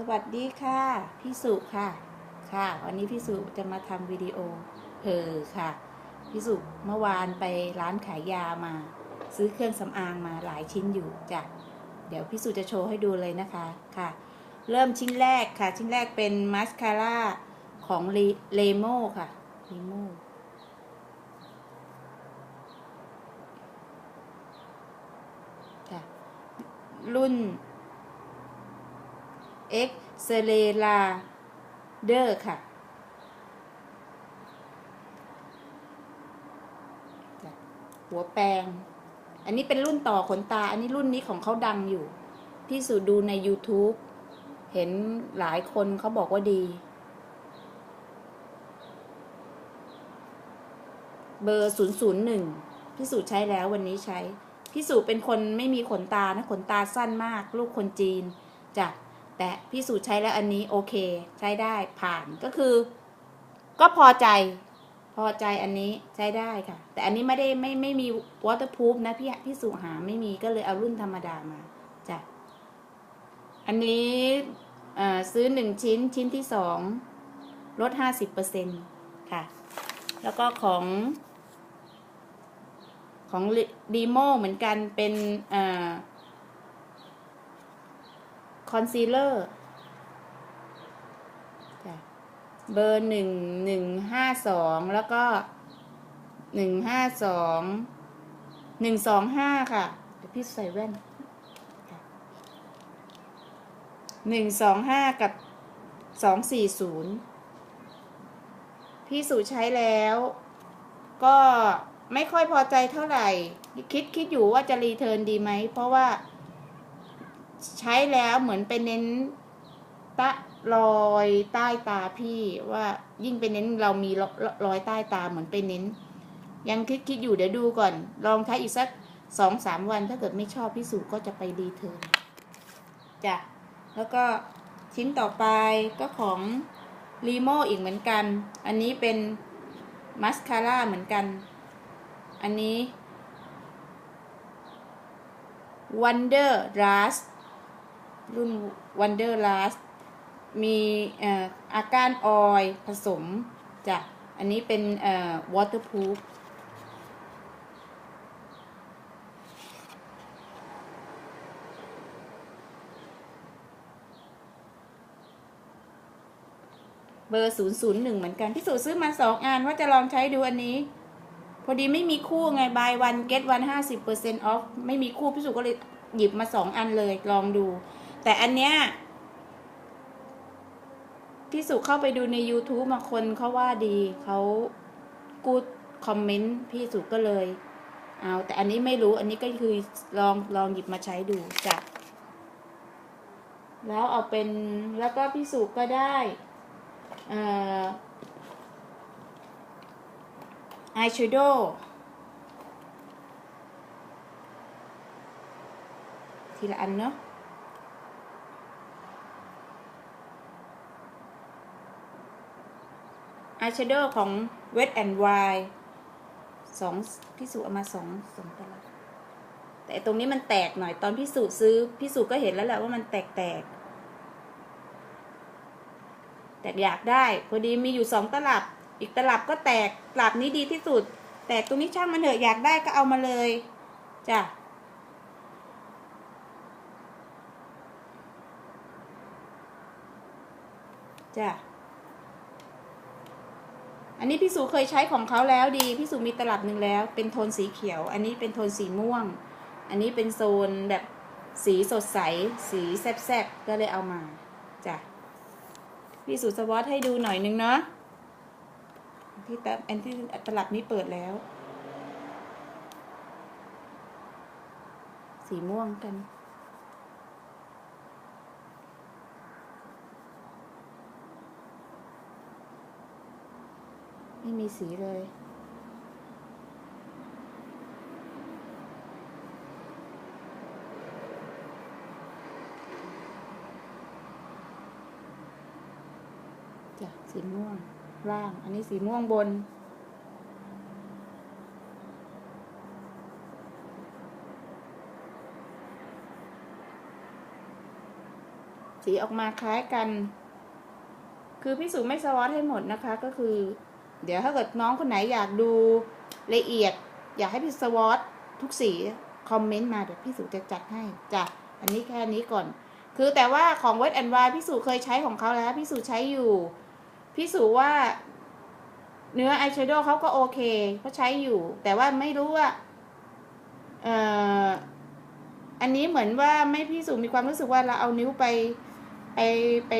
สวัสดีค่ะพี่สุค่ะ ค่ะ วันนี้พี่สุจะมาทำวิดีโอเพอค่ะพี่สุเมื่อวานไปร้านขายยามา ซื้อเครื่องสำอางมาหลายชิ้นอยู่จ้ะเดี๋ยวพี่สุจะโชว์ให้ดูเลยนะคะค่ะ เริ่มชิ้นแรกค่ะ ชิ้นแรกเป็นมาสคาร่าของเลโมค่ะเลโมค่ะรุ่น X เซเลลาเดอร์ค่ะหัวแปรงอันนี้เป็นรุ่นต่อขนตา อันนี้รุ่นนี้ของเขาดังอยู่ พี่สุดูใน YouTube เห็นหลายคนเขาบอกว่าดี เบอร์ 001 พี่สุใช้แล้ววันนี้ใช้ พี่สุเป็นคนไม่มีขนตานะ ขนตาสั้นมาก ลูกคนจีนจ้ะ แต่พี่สูตรใช้แล้วอันนี้โอเค ใช้ได้ผ่านก็คือ ก็พอใจ พอใจอันนี้ใช้ได้ค่ะ แต่อันนี้ไม่ได้ไม่ไม่มี waterproof นะพี่พี่สูหาไม่มีก็เลยเอารุ่นธรรมดามาจ้ะอันนี้ซื้อหนึ่งชิ้นชิ้นที่สองลดห้าสิบเปอร์เซ็นค่ะ แล้วก็ของของดีโมเหมือนกันเป็นอ่า คอนซีลเลอร์เบอร์หนึ่งหนึ่งห้าสองแล้วก็หนึ่งห้าสองหนึ่งสองห้าค่ะเดี๋ยวพี่ใส่แว่นหนึ่งสองห้ากับสองสี่ศูนย์พี่สูใช้แล้ว ก็ไม่ค่อยพอใจเท่าไหร่ คิดคิดอยู่ว่าจะรีเทิร์นดีไหม เพราะว่า ใช้แล้วเหมือนไปเน้นตะรอยใต้ตาพี่ว่ายิ่งไปเน้นเรามีรอยใต้ตาเหมือนไปเน้น ยังคิดคิดอยู่เดี๋ยวดูก่อน ลองใช้อีกสักสองสามวันถ้าเกิดไม่ชอบพี่สุก็จะไปรีเทิร์นจ้ะแล้วก็ชิ้นต่อไปก็ของรีโมอีกเหมือนกัน อันนี้เป็นมัสคาร่าเหมือนกัน อันนี้ Wonder Rust รุ่น Wonder Last มีอาการออยผสมจ้ะอันนี้เป็น waterproof เบอร์ 001 เหมือนกันพี่สูซื้อมาสองอันว่าจะลองใช้ดูอันนี้ พอดีไม่มีคู่ไง buy one get one 50% off ไม่มีคู่พี่สูก็เลยหยิบมาสองอันเลยลองดู แต่อันเนี้ยพี่สุเข้าไปดูใน YouTube มาคนเขาว่าดี เขากูดคอมเมนต์พี่สุก็เลย เอาแต่อันนี้ไม่รู้อันนี้ก็คือลองลองหยิบมาใช้ดูจ้ะแล้วเอาเป็นแล้วก็พี่สุก็ได้อายแชโดว์ทีละอันเนาะายแชโดว์ของ Wet and Wild สองพี่สุเอามาสองสองตลับแต่ตรงนี้มันแตกหน่อยตอนพี่สุซื้อพี่สุก็เห็นแล้วแหละว่ามันแตกแตกแต่อยากได้พอดีมีอยู่สองตลับ อีกตลับก็แตกตลับนี้ดีที่สุด แตกตรงนี้ช่างมันเถอะอยากได้ก็เอามาเลยจ้ะจ้ะ อันนี้พี่สุเคยใช้ของเขาแล้วดี พี่สุมีตลับหนึ่งแล้ว เป็นโทนสีเขียว อันนี้เป็นโทนสีม่วง อันนี้เป็นโซนแบบสีสดใส สีแซ่บๆ ก็เลยเอามาจ้ะพี่สุสวอตให้ดูหน่อยนึงเนาะที่ตอันที่ตลับนี้เปิดแล้ว สีม่วงกัน มีสีเลย จ้ะ สีม่วงล่าง อันนี้สีม่วงบนสีออกมาคล้ายกัน คือพี่สุไม่สวอตให้หมดนะคะ ก็คือ เดี๋ยวถ้าเกิดน้องคนไหนอยากดูละเอียด อยากให้พี่สวอตทุกสีคอมเมนต์มาเดี๋ยวพี่สุจะจัดให้จ้ะอันนี้แค่นี้ก่อน คือแต่ว่าของเวทแอนด์วายพี่สุเคยใช้ของเขาแล้วพี่สุใช้อยู่ พี่สุว่า เนื้ออายแชโดว์เขาก็โอเคเขาใช้อยู่ แต่ว่าไม่รู้ว่าเอ่ออันนี้เหมือนว่าไม่พี่สุมีความรู้สึกว่าเราเอานิ้วไปไปไป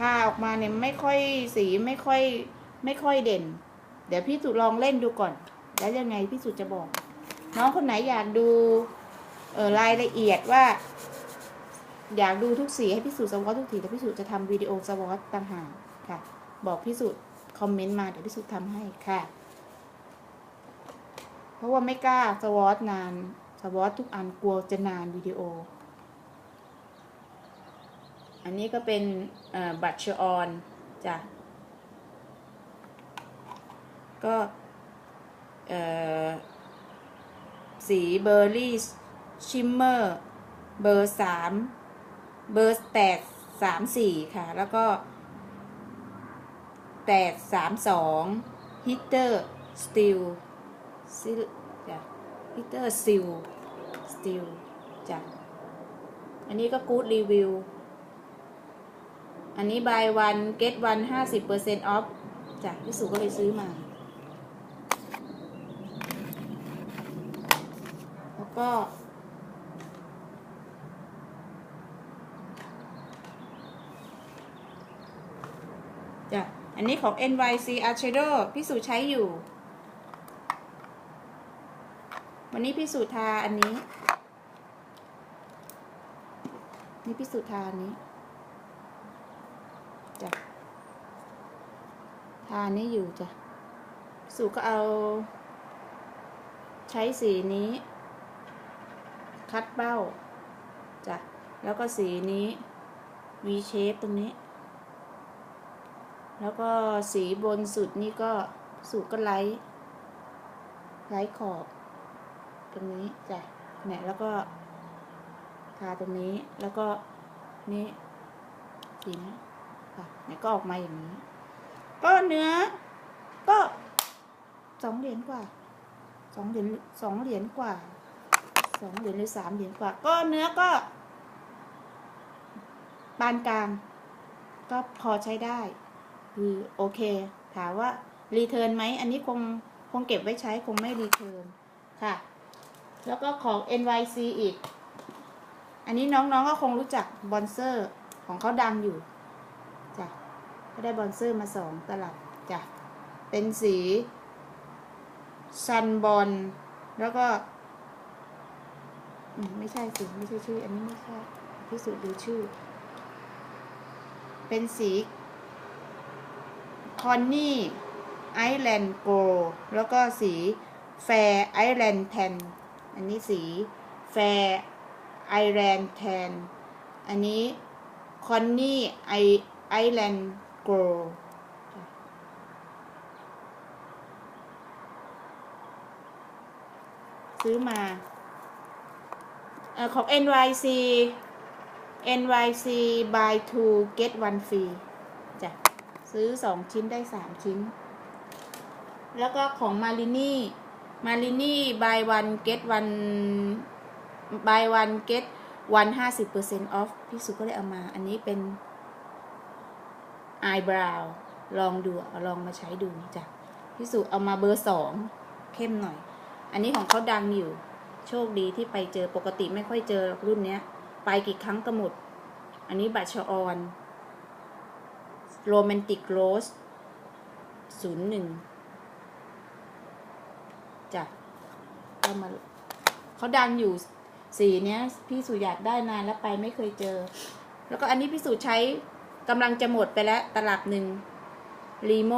ทาออกมาเนี่ยไม่ค่อยสีไม่ค่อยไม่ค่อยเด่น เดี๋ยวพี่สุลองเล่นดูก่อน แล้วยังไงพี่สุจะบอก น้องคนไหนอยากดูเออรายละเอียดว่า อยากดูทุกสีให้พี่สุสวอตทุกทีแต่พี่สุจะทำวิดีโอสวอตต่างหากค่ะ บอกพี่สุคอมเมนต์มาเดี๋ยวพี่สุทำให้ค่ะ เพราะว่าไม่กล้าสวอตนานสวอตทุกอันกลัวจะนานวิดีโอ อันนี้ก็เป็นบัตรชออนจ้ะ ก็สีเบอร์รี่ชิมเมอร์เบอร์สามเบอร์แตกสามสี่ค่ะ แล้วก็แตกสามสองฮิตเตอร์สตีลซิลจ้ะฮิตเตอร์ซิลสตีลจ้ะ อันนี้ก็กู๊ดรีวิว อันนี้ buy one get one ห้าสิบเปอร์เซ็นต์ off จ้ะพี่สุก็เลยซื้อมา แล้วก็ จ้ะ อันนี้ของ NYC Eyeshadow พี่สุใช้อยู่ วันนี้พี่สุทาอันนี้ นี่พี่สุทาอันนี้ จ้ะ ทานนี้อยู่จ้ะ สุก็เอา ใช้สีนี้ คัดเบ้าจ้ะ แล้วก็สีนี้ V shape ตรงนี้ แล้วก็สีบนสุดนี่ก็สูตรก็ไลท์ไลท์ขอบ ตรงนี้จ้ะเนี่ยแล้วก็ทาตรงนี้แล้วก็นี่สีนี้ค่ะเนี่ยก็ออกมาอย่างนี้ ก็เนื้อ ก็สองเหรียญกว่าสองเหรียญสองเหรียญกว่าสองเหรียญหรือสามเหรียญกว่า ก็เนื้อก็ปานกลาง ก็พอใช้ได้ คือโอเค ถามว่ารีเทิร์นไหม อันนี้คงคงเก็บไว้ใช้คงไม่รีเทิร์นค่ะ แล้วก็ของ NYC อีก อันนี้น้องๆก็คงรู้จักบอนเซอร์ของเขาดังอยู่ ได้บอนเซอร์มาสองตลับจ้ะ เป็นสีซันบอลแล้วก็ไม่ใช่สิไม่ใช่ชื่อ อันนี้ไม่ใช่พิสูจน์ดูชื่อ เป็นสีคอนนี่ไอแลนด์โกแล้วก็สีแฟร์ไอแลนด์แทนอันนี้สีแฟร์ไอแลนด์แทนอันนี้คอนนี่ไอไอแลนด์ โกซื้อมาอของ NYC NYC buy two get one free จ้ะ ซื้อสองชิ้นได้สามชิ้น แล้วก็ของมารินี่มารินี่ buy one get one buy one get one ห้าสิบเปอร์เซ็นต์ off พี่สุก็ได้เอามา อันนี้เป็น eyebrow ลองดูเอาลองมาใช้ดูจ้ะพี่สุเอามาเบอร์สองเข้มหน่อย อันนี้ของเขาดังอยู่ โชคดีที่ไปเจอปกติไม่ค่อยเจอรุ่นเนี้ย ไปกี่ครั้งก็หมด อันนี้บัตชออนโรแมนติกโรสศูนย์หนึ่งจ้ะก็มาเขาดังอยู่สีเนี้ย พี่สุอยากได้นานแล้วไปไม่เคยเจอ แล้วก็อันนี้พี่สุใช้ กำลังจะหมดไปแล้วตลับหนึ่งรีโม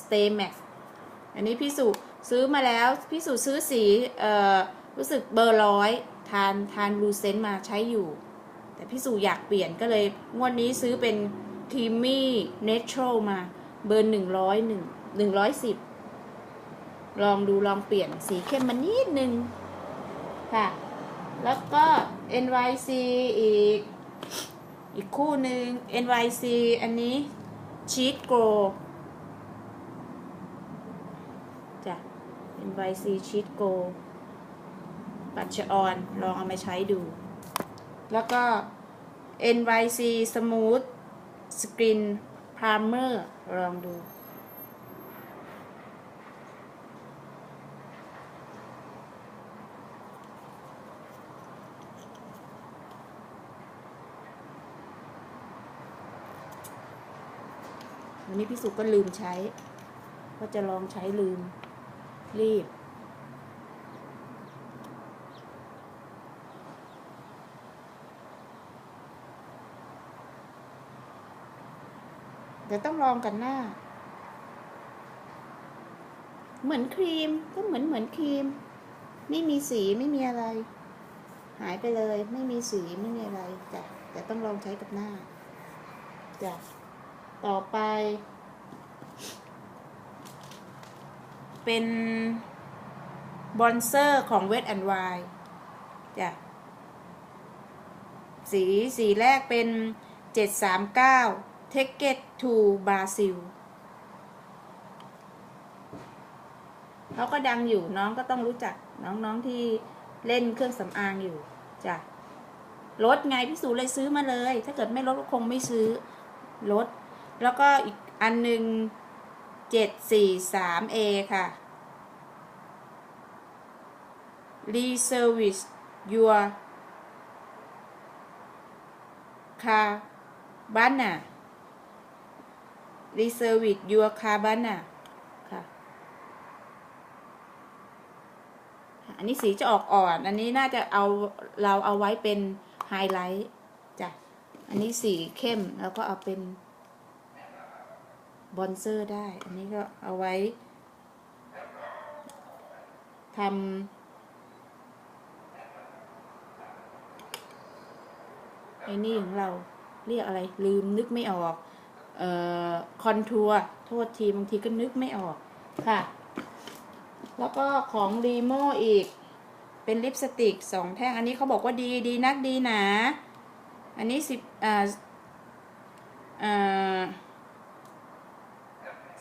สเตย์แม็กอันนี้พี่สุซื้อมาแล้วพี่สุซื้อสีเอ่อรู้สึกเบอร์ร้อยทานทานลูเซนมาใช้อยู่ แต่พี่สุอยากเปลี่ยนก็เลยงวดนี้ซื้อเป็นทีมี่เนเชอรลมาเบอร์หนึ่งร้อยหนึ่งหนึ่งร้อยสิบลองดูลองเปลี่ยนสีเข้มมานิดนึงค่ะ แล้วก็ NYC อีก อีกคู่หนึ่ง NYC อันนี้ Cheat Grow จ้ะ NYC Cheat Grow ปัดชะออนลองเอามาใช้ดู แล้วก็ NYC Smooth Screen Primer ลองดู นนี้พี่สุก็ลืมใช้ ก็จะลองใช้ลืม รีบ เดี๋ยวต้องลองกันหน้า เหมือนครีมก็เหมือนเหมือนครีม ไม่มีสีไม่มีอะไร หายไปเลย ไม่มีสีไม่มีอะไรจ้ะแต่ต้องลองใช้กับหน้าจ้ะ ต่อไป เป็นบอนเซอร์ของเว t แอนด์ไวจ้ะ สีสีแรกเป็น 739 t a k e t to Brazil เขาก็ดังอยู่น้องก็ต้องรู้จักน้องๆที่เล่นเครื่องสำอางอยู่จ้ะลดไงพี่สูเลยซื้อมาเลย ถ้าเกิดไม่ลดก็คงไม่ซื้อลด แล้วก็อีกอันหนึ่ง 743A ค่ะ Reservice your cabana Reservice your cabana ค่ะ อันนี้สีจะออกอ่อน อันนี้น่าจะเอาเราเอาไว้เป็นไฮไลท์จ้ะ อันนี้สีเข้มแล้วก็เอาเป็น บอนเซอร์ได้ อันนี้ก็เอาไว้ทำไอ้นี่ของเราเรียกอะไร ลืมนึกไม่ออกเอ่อคอนทัวร์โทษทีบางทีก็นึกไม่ออกค่ะ แล้วก็ของรีโมอีกเป็นลิปสติกสองแท่ง อันนี้เขาบอกว่าดีดีนักดีหนา อันนี้สิบอ่าอ่า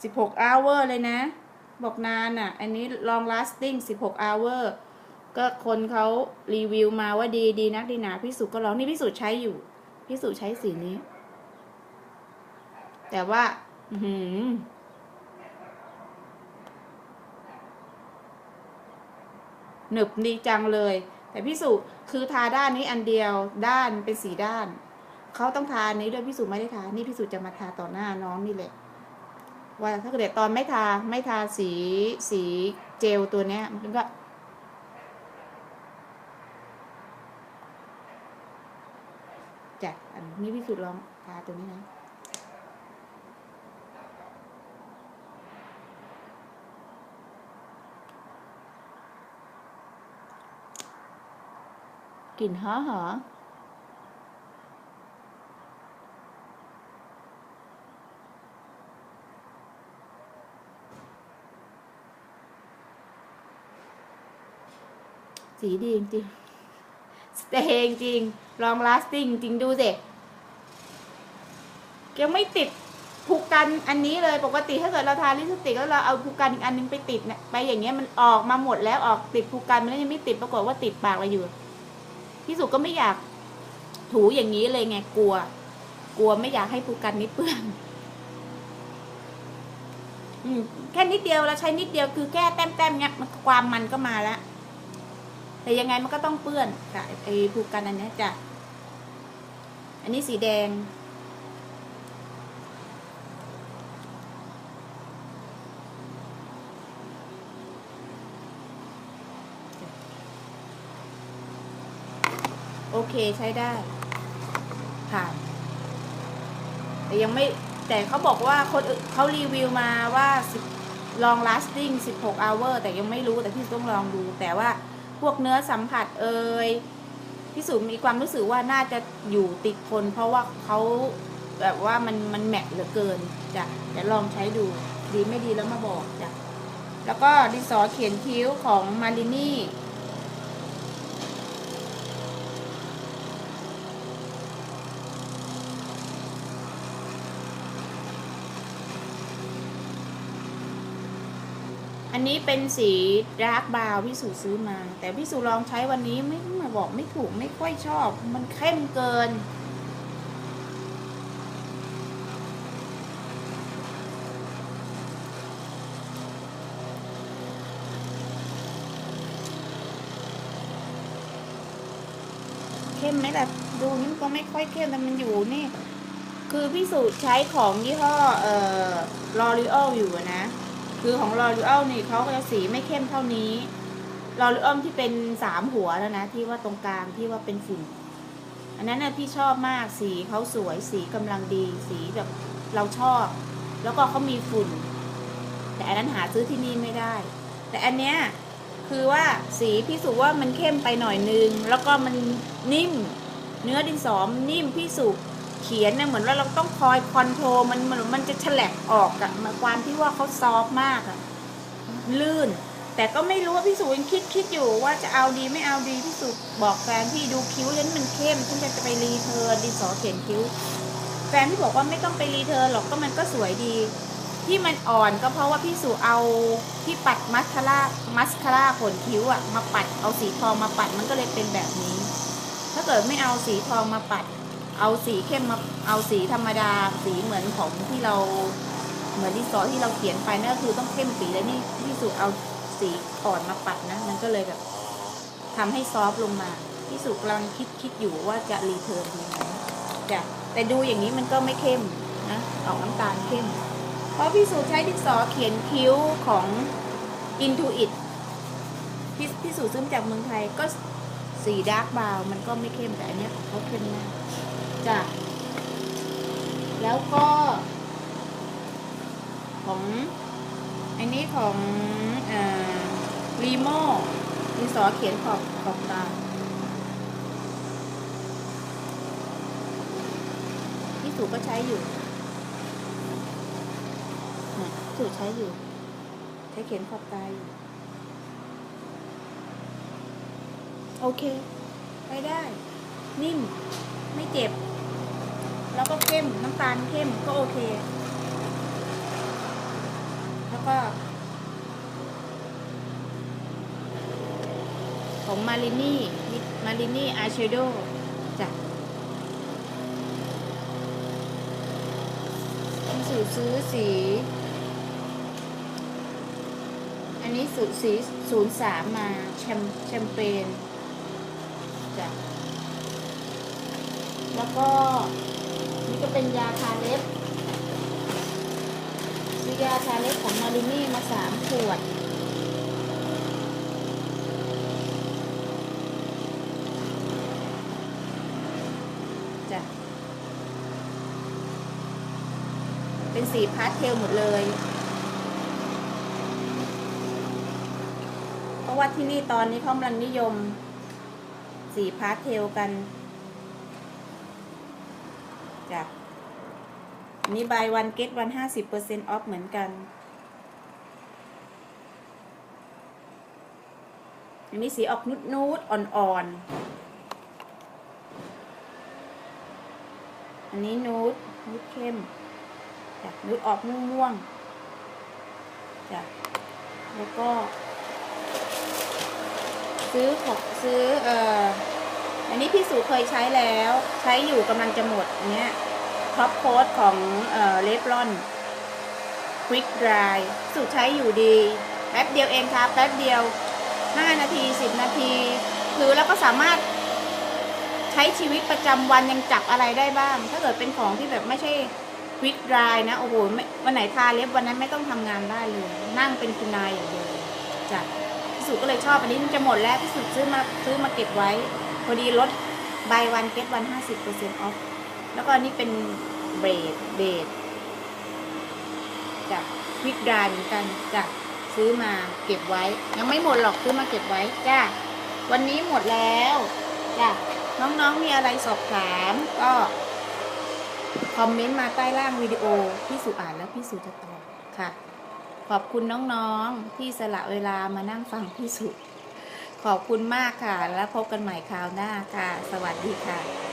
สิบหก hour เลยนะ บอกนานอะ อันนี้ long lasting สิบหก hour ก็คนเขารีวิวมาว่าดีดีนักดีหนาพี่สุก็ลองนี่พี่สุใช้อยู่พี่สุใช้สีนี้ แต่ว่า อื้อหือหนึบดีจังเลย แต่พี่สุคือทาด้านนี้อันเดียวด้านเป็นสีด้าน เขาต้องทานนี้ด้วยพี่สุไม่ได้ทานี่พี่สุจะมาทาต่อหน้าน้องนี่แหละ ว่าถ้าเกิดตอนไม่ทาไม่ทาสีสีเจลตัวเนี้ยมันก็จัดอันนี้พี่สุลองทาตัวนี้นะกลิ่นหอหอ สีดีจริงๆสเตย์จริงลองลาสติ้งจริงดูสิยังไม่ติดผูกกันอันนี้เลยปกติถ้าเกิดเราทาลิปสติกแล้วเราเอาผูกกันอีกอันนึงไปติดเนี่ยไปอย่างเงี้ยมันออกมาหมดแล้วออกติดผูกกันมันแล้วยังไม่ติดปรากฏว่าติดปากเราอยู่พี่สุก็ไม่อยากถูอย่างนี้เลยไงกลัว กลัวไม่อยากให้ภูกกันนี้เปื้อนอืมแค่นิดเดียวเราใช้นิดเดียวคือแค่แต้มๆเนี้ยความมันก็มาแล้ว แต่ยังไงมันก็ต้องเปื้อนค่ะไอ้ภูกกันอันนี้จ้ะอันนี้สีแดง โอเคใช้ได้ผ่านแต่ยังไม่แต่เขาบอกว่าคนเขารีวิวมาว่า10 long lasting 16 hour แต่ยังไม่รู้แต่พี่ต้องลองดูแต่ว่า พวกเนื้อสัมผัสเอ่ยพี่สุมีความรู้สึกว่าน่าจะอยู่ติดทน เพราะว่าเขาแบบว่ามันมันแมทเหลือเกินจ้ะเดี๋ยวลองใช้ดูดีไม่ดีแล้วมาบอกจ้ะแล้วก็ดินสอเขียนคิ้วของมารินี่ อันนี้เป็นสีดาร์กบาวพี่สุซื้อมา แต่พี่สุลองใช้วันนี้ไม่มาบอกไม่ถูกไม่ค่อยชอบ มันเข้มเกิน เข้มไหมล่ะดูนี่มันก็ไม่ค่อยเข้มแต่มันอยู่นี่ คือพี่สูตรใช้ของยี่ห้อเอ่อลอรีออลอยู่นะ คือของลอรีออลนี่เขาก็จะสีไม่เข้มเท่านี้ลอรีออลที่เป็นสามหัวแล้วนะ ที่ว่าตรงกลางที่ว่าเป็นฝุ่น อันนั้นน่ะพี่ชอบมากสีเขาสวยสีกำลังดีสีแบบเราชอบ แล้วก็เขามีฝุ่น แต่อันนั้นหาซื้อที่นี่ไม่ได้ แต่อันเนี้ยคือว่าสีพี่สุว่ามันเข้มไปหน่อยนึง แล้วก็มันนิ่ม เนื้อดินสอมนิ่มพี่สุ เขียนเนี่ยเหมือนว่าเราต้องคอยคอนโทรลมันมันมันจะฉลับออกอะมาความที่ว่าเขาซอฟมากอะลื่น แต่ก็ไม่รู้ว่าพี่สุยังคิดคิดอยู่ว่าจะเอาดีไม่เอาดีพี่สุบอกแฟนพี่ดูคิ้วฉันมันเข้มฉันจะไปรีเทิร์นดินสอเขียนคิ้ว แฟนพี่บอกว่าไม่ต้องไปรีเทิร์นหรอกก็มันก็สวยดีที่มันอ่อนก็เพราะว่าพี่สุเอาที่ปัดมัสคาร่ามัสคาร่าขนคิ้วอะมาปัดเอาสีทองมาปัดมันก็เลยเป็นแบบนี้ ถ้าเกิดไม่เอาสีทองมาปัด เอาสีเข้มมาเอาสีธรรมดาสีเหมือนของที่เราเหมือนที่ซอที่เราเขียนไปนั่นก็คือต้องเข้มปีแล้วนี่พี่สุเอาสีอ่อนมาปัดนะ มันก็เลยแบบทำให้ซอฟลงมาพี่สุกำลังคิดคิดอยู่ว่าจะรีเทิร์นดีไหมจ้ะแต่ดูอย่างนี้มันก็ไม่เข้มนะออกน้ำตาลเข้ม เพราะพี่สุใช้ดินสอเขียนคิ้วของ Intuit พี่พี่สุซื้อจากเมืองไทยก็สีดาร์กบาวมันก็ไม่เข้มแต่อันนี้เขาเข้มมาก จ้ะแล้วก็ ของอันนี้ของอรีโมดินสอเขียนขอบขอบตาพี่สุก็ใช้อยู่สุใช้อยู่ ใช้เขียนขอบตาอยู่ โอเค ไปได้ นิ่ม ไม่เจ็บ แล้วก็เข้มน้ำตาลเข้มก็โอเค แล้วก็ ของมารินี่มารินี่อายแชโดว์จ้ะพี่สูซื้อสี อันนี้สูตรสีศูนย์สามมาแชมแชมเปญจ้ะแล้วก็ เป็นยาทาเล็บซื้อยาทาเล็บของมารินี่มาสามขวดจ้ะเป็นสีพาสเทลหมดเลย เพราะว่าที่นี่ตอนนี้เขากำลังนิยม สีพาสเทลกันจ้ะอั นนี้ buy one get one ห้าสิบเปอร์เซ็นต์ off เหมือนกัน อันนี้สีออกนุดนูดอ่อนๆ อันนี้นูดนูดเข้มจ้ะนูดออกม่วงๆจ้ะแล้วก็ ซื้อของซื้อเอ่ออันนี้พี่สูเคยใช้แล้ว ใช้อยู่กำลังจะหมดอันเนี้ย ท็อปโค้ดของเอ่อเลฟลอนควิกดรายสูใช้อยู่ดี แป๊บเดียวเองครับ แป๊บเดียว 5 นาที 10 นาทีคือแล้วก็สามารถใช้ชีวิตประจำวันยังจับอะไรได้บ้าง ถ้าเกิดเป็นของที่แบบไม่ใช่ควิกดรายนะ โอ้โหไม่วันไหนทาเล็บวันนั้นไม่ต้องทำงานได้เลย นั่งเป็นคุณนายอย่างเดียวเลยจ้ะพี่สุก็เลยชอบอันนี้มันจะหมดแล้วพี่สุซื้อมาซื้อมาเก็บไว้ พอดีลด buy one get one ห้าสิบเปอร์เซ็นต์ off แล้วก็อันนี้เป็นเบรดเบรดจากวิกดายเหมือนกันจ้ะซื้อมาเก็บไว้ ยังไม่หมดหรอกซื้อมาเก็บไว้จ้ะวันนี้หมดแล้วจ้ะน้องๆมีอะไรสอบถามก็คอมเมนต์มาใต้ล่างวิดีโอพี่สุอ่านแล้วพี่สุจะตอบค่ะ ขอบคุณน้องๆที่สละเวลามานั่งฟังพี่สุ ขอบคุณมากค่ะ แล้วพบกันใหม่คราวหน้าค่ะ สวัสดีค่ะ